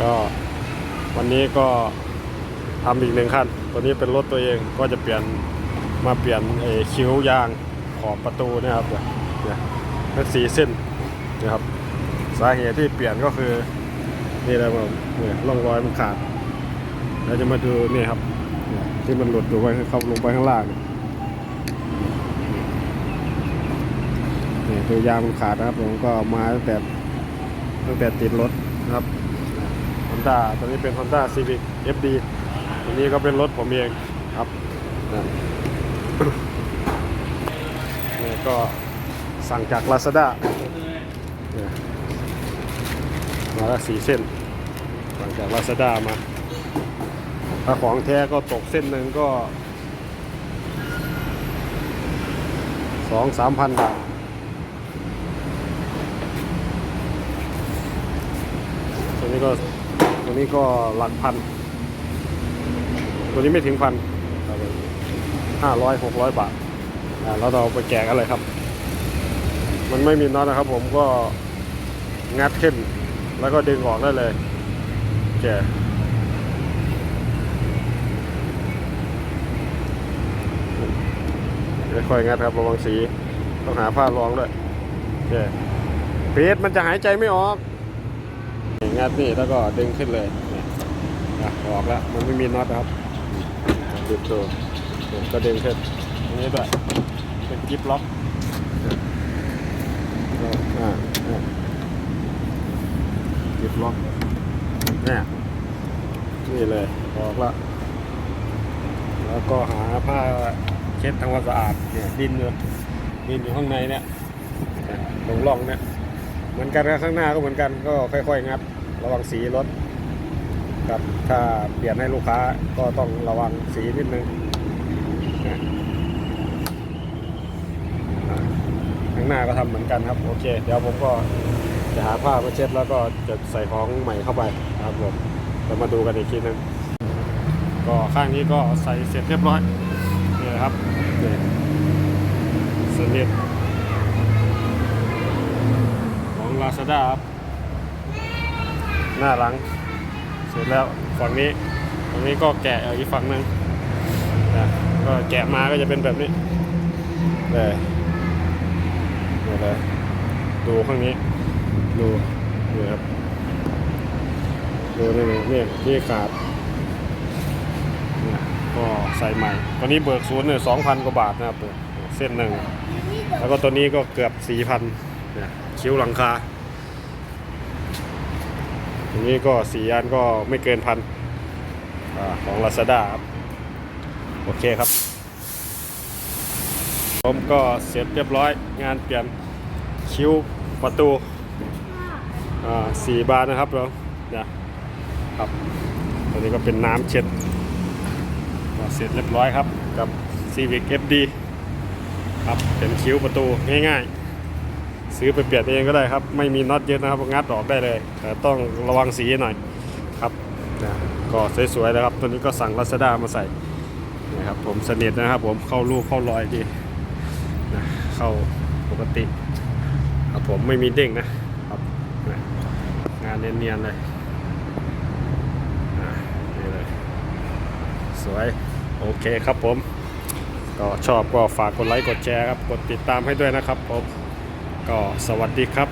ก็วันนี้ก็ทำอีกหนึ่งขั้นตัวนี้เป็นรถตัวเองก็จะเปลี่ยนมาเปลี่ยนไอ้คิ้วยางขอบประตูนะครับเนี่ยเนี่ยเป็นสีเส้นนะครับสาเหตุที่เปลี่ยนก็คือนี่แหละครับเนี่ยร่องรอยมันขาดเราจะมาดูนี่ครับที่มันหลุดอยู่ไปเข้าลงไปข้างล่างนี่ยนี่คือยางมันขาดนะครับ ผมก็มาตั้งแต่ตั้งแต่ติดรถนะครับ Honda ตัวนี้เป็น Honda Civic FD ตัวนี้ก็เป็นรถผมเองครับนี่ก็สั่งจาก Lazada มาละสีเส้นสั่งจาก Lazada มาถ้าของแท้ก็ตกเส้นหนึ่งก็สองสามพันบาทตัวนี้ก็ ตัวนี้ก็หลักพัน ตัวนี้ไม่ถึงพันห้าร้อยหกร้อยบาทแล้วเราไปแจกอะไรครับ มันไม่มีน็อตนะครับ ผมก็งัดขึ้น แล้วก็ดึงออกได้เลยแจกค่อยงัดครับระวังสี ต้องหาผ้ารองด้วยแจกเพชมันจะหายใจไม่ออก งัดนี่แล้วก็ดึงขึ้นเลยออกแล้วมันไม่มีน็อตครับดึงตัวก็ดึงขึ้นตรงนี้ด้วยเป็นกิฟล็อกกิฟล็อกเนี่ยนี่เลยออกแล้วแล้วก็หาผ้าเช็ดทำความสะอาดเนี่ยดินอยู่ดินอยู่ข้างในเนี่ยเนี่ยตรงร่องเนี่ย เหมือนกันครับข้างหน้าก็เหมือนกันก็ค่อยๆงัดระวังสีรถครับถ้าเปลี่ยนให้ลูกค้าก็ต้องระวังสีนิดนึงข้างหน้าก็ทำเหมือนกันครับโอเค เดี๋ยวผมก็จะหาผ้ามาเช็ดแล้วก็จะใส่ของใหม่เข้าไปครับผมเรามาดูกันอีกทีนึงก็ข้างนี้ก็ใส่เสร็จเรียบร้อยนี่นะครับนี่สนิท ของ Lazada ครับหน้าหลัง เสร็จแล้วฝั่งนี้ฝั่งนี้ก็แกะอีกฝั่งหนึ่งนะก็แกะมาก็จะเป็นแบบนี้เลยนี่เลยดูข้างนี้ ดูนี่ครับดูนี่นี่นี่นี่ขาดนี่ก็ใส่ใหม่ ตัวนี้เบิกศูนย์เนี่ยสองพันกว่าบาทนะครับเส้นหนึ่ง แล้วก็ตัวนี้ก็เกือบสี่พันเนี่ยคิ้วหลังคา ตรงนี้ก็สี่อันก็ไม่เกินพันอของ Lazada ครับโอเคครับ ผมก็เสร็จเรียบร้อยงานเปลี่ยนคิ้วประตูสี่บานนะครับเราเนี่ยครับตัวนี้ก็เป็นน้ำเช็ดก็เสร็จเรียบร้อยครับกับ Civic FD ครับเป็นคิ้วประตูง่ายๆ ซื้อไปเปลี่ยนเองก็ได้ครับ ไม่มีน็อตเยอะนะครับงัดออกได้เลยแต่ต้องระวังสีหน่อยครับนะก็สวยๆแล้วครับ ตัวนี้ก็สั่ง Lazada มาใส่นะครับผมสนิทนะครับ ผมเข้ารูปเข้ารอยดีนะเข้าปกติครับผมไม่มีเด้งนะครับนะงานเนียนๆเลยนี่เลย สวยโอเคครับผม ก็ชอบก็ฝากกดไลค์กดแชร์ครับ กดติดตามให้ด้วยนะครับผม ก็สวัสดีครับ